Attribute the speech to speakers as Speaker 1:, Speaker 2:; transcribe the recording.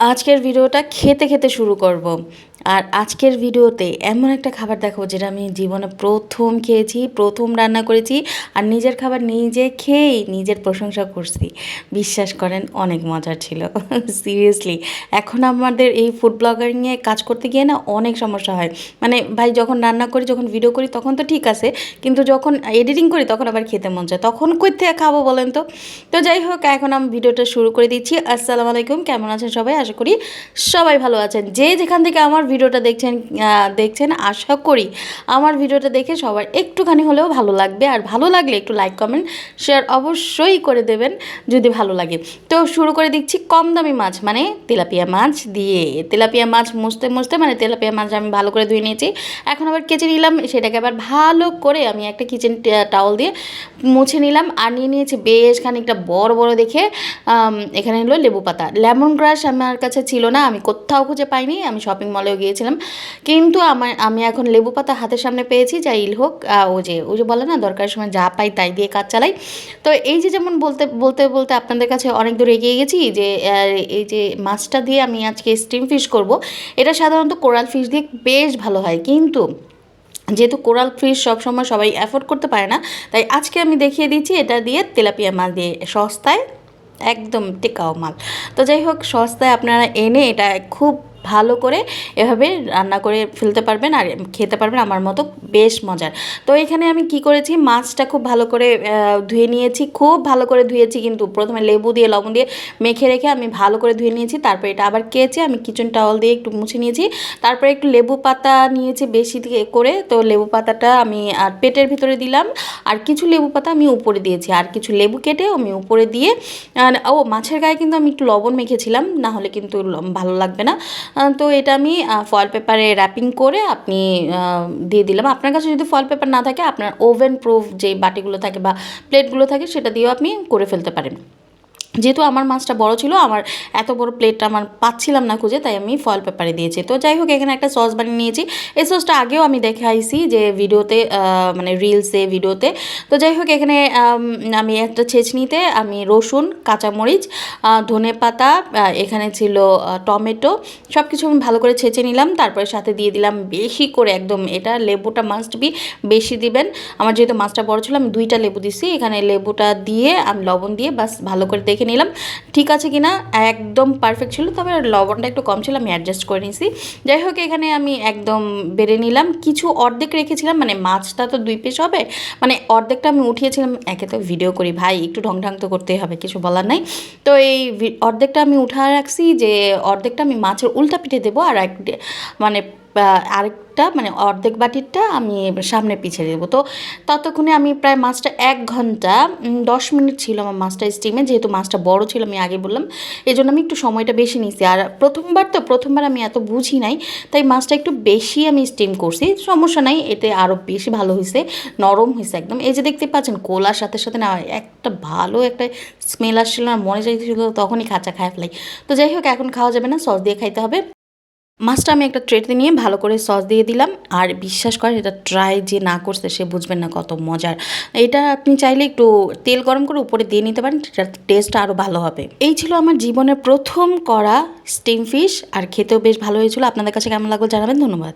Speaker 1: আজকের ভিডিওটা খেতে খেতে শুরু করব। আর আজকের ভিডিওতে এমন একটা খাবার দেখাবো যেটা আমি জীবনে প্রথম খেয়েছি, প্রথম রান্না করেছি আর নিজের খাবার নিজে খেয়েই নিজের প্রশংসা করছি। বিশ্বাস করেন, অনেক মজার ছিল। সিরিয়াসলি এখন আমাদের এই ফুড ব্লগারিংয়ে কাজ করতে গিয়ে না অনেক সমস্যা হয়। মানে ভাই যখন রান্না করি, যখন ভিডিও করি, তখন তো ঠিক আছে, কিন্তু যখন এডিটিং করি, তখন আবার খেতে মন চায়। তখন কই থেকে খাব বলেন তো? তো যাই হোক, এখন আমি ভিডিওটা শুরু করে দিচ্ছি। আসসালামু আলাইকুম, কেমন আছেন সবাই? আশা করি সবাই ভালো আছেন। যে যেখান থেকে আমার ভিডিওটা দেখছেন দেখছেন, আশা করি আমার ভিডিওটা দেখে সবার একটুখানি হলেও ভালো লাগবে। আর ভালো লাগলে একটু লাইক কমেন্ট শেয়ার অবশ্যই করে দেবেন যদি ভালো লাগে। তো শুরু করে দিচ্ছি কম দামি মাছ মানে তেলাপিয়া মাছ দিয়ে। তেলাপিয়া মাছ মুছতে মুছতে মানে তেলাপিয়া মাছ আমি ভালো করে ধুয়ে নিয়েছি। এখন আবার কেচে নিলাম, সেটাকে আবার ভালো করে আমি একটা কিচেন টাওয়াল দিয়ে মুছে নিলাম। আর নিয়ে নিয়েছি বেশ খানিকটা বড় বড় দেখে এখানে হলো লেবু পাতা। লেমন গ্রাস আমার কাছে ছিল না, আমি কোথাও খুঁজে পাইনি, আমি শপিং মলেও গিয়েছিলাম। কিন্তু আমার, আমি এখন লেবু পাতা হাতের সামনে পেয়েছি যাই হোক ও যে ও যে বলে না, দরকারের সময় যা পাই তাই দিয়ে কাজ চালাই। তো এই যে যেমন বলতে বলতে বলতে আপনাদের কাছে অনেক দূর এগিয়ে গেছি যে এই যে মাছটা দিয়ে আমি আজকে স্টিম ফিশ করব, এটা সাধারণত কোরাল ফিশ দিয়ে বেশ ভালো হয়। কিন্তু যেহেতু কোরাল ফিশ সবসময় সবাই অ্যাফোর্ড করতে পারে না, তাই আজকে আমি দেখিয়ে দিচ্ছি এটা দিয়ে তেলাপিয়া মাছ দিয়ে। সস্তায়, একদম টেকাও মাল। তো যাই হোক, সস্তায় আপনারা এনে এটা খুব ভালো করে এভাবে রান্না করে ফেলতে পারবেন আর খেতে পারবেন আমার মতো বেশ মজার। তো এখানে আমি কি করেছি? মাছটা খুব ভালো করে ধুয়ে নিয়েছি। খুব ভালো করে ধুয়েছি কিন্তু প্রথমে লেবু দিয়ে, লবণ দিয়ে মেখে রেখে আমি ভালো করে ধুয়ে নিয়েছি। তারপর এটা আবার কেচে আমি কিচেন টাওয়াল দিয়ে একটু মুছে নিয়েছি। তারপরে একটু লেবু পাতা নিয়েছি বেশি দিয়ে করে। তো লেবু পাতাটা আমি আর পেটের ভিতরে দিলাম। আর কিছু লেবু পাতা আমি উপরে দিয়েছি। আর কিছু লেবু কেটে আমি উপরে দিয়ে ও মাছের গায়ে কিন্তু আমি একটু লবণ মেখেছিলাম। না হলে কিন্তু ভালো লাগবে না। তো এটা আমি ফয়েল পেপারে র্যাপিং করে আপনি দিয়ে দিলাম। আপনার কাছে যদি ফয়েল পেপার না থাকে, আপনার ওভেন প্রুফ যে বাটিগুলো থাকে বা প্লেটগুলো থাকে, সেটা দিয়েও আপনি করে ফেলতে পারেন। যেহেতু আমার মাছটা বড় ছিল, আমার এত বড় প্লেটটা আমার পাচ্ছিলাম না খুঁজে, তাই আমি ফয়েল পেপারে দিয়েছি। তো যাই হোক, এখানে একটা সস বানিয়ে নিয়েছি। এই সসটা আগেও আমি দেখাইছি যে ভিডিওতে মানে রিলসে ভিডিওতে। তো যাই হোক, এখানে, আমি একটা ছেঁচনিতে আমি রসুন, কাঁচামরিচ ধনে পাতা এখানে ছিল টমেটো সব কিছু আমি ভালো করে ছেঁচে নিলাম। তারপরে সাথে দিয়ে দিলাম বেশি করে, একদম এটা লেবুটা মাস্ট বি বেশি দিবেন। আমার যেহেতু মাছটা বড় ছিল, আমি দুইটা লেবু দিছি। এখানে লেবুটা দিয়ে, আমি লবণ দিয়ে বাস ভালো করে দেখে নিলাম। ঠিক আছে কিনা? একদম পারফেক্ট ছিল, তবে লবণটা একটু কম ছিল, আমি অ্যাডজাস্ট করে নিয়েছি যাই হোক, এখানে আমি একদম বেড়ে নিলাম। কিছু অর্ধেক রেখেছিলাম মানে মাছটা তো দুই পিস হবে। মানে অর্ধেকটা আমি উঠিয়েছিলাম, একে তো ভিডিও করি, ভাই, একটু ঢং ঢং তো করতেই হবে, কিছু বলার নাই। তো এই অর্ধেকটা আমি উঠা রাখছি, যে অর্ধেকটা আমি মাছের উল্টা পিঠে দেবো, আর এক মানে আরেকটা মানে অর্ধেক বাটিরটা আমি সামনে পিছিয়ে দেবো। তো ততক্ষণে আমি প্রায় মাছটা এক ঘণ্টা দশ মিনিট ছিল আমার মাছটা স্টিমে যেহেতু মাছটা বড় ছিল, আমি আগে বললাম এই জন্য আমি একটু সময়টা বেশি নিয়েছি। আর প্রথমবার তো, প্রথমবার আমি এত বুঝি নাই, তাই মাছটা একটু বেশি আমি স্টিম করছি। সমস্যা নাই, এতে আরও বেশি ভালো হয়েছে নরম হয়েছে একদম। এই যে দেখতে পাচ্ছেন, কোলার সাথে সাথে না, একটা ভালো একটা স্মেল আসছিল না মনে চাইছিল তখনই খাঁচা খায় ফেলাই। তো যাই হোক, এখন খাওয়া যাবে না, সস দিয়ে খাইতে হবে। মাছটা আমি একটা ট্রেতে নিয়ে ভালো করে সস দিয়ে দিলাম। আর বিশ্বাস করে এটা ট্রাই যে না করছে সে বুঝবেন না কত মজার। এটা আপনি চাইলে একটু তেল গরম করে উপরে দিয়ে নিতে পারেন এটার টেস্ট আরও ভালো হবে। এই ছিল আমার জীবনের প্রথম করা স্টিম ফিশ আর খেতেও বেশ ভালো হয়েছিল। আপনাদের কাছে কেমন লাগল জানাবেন, ধন্যবাদ।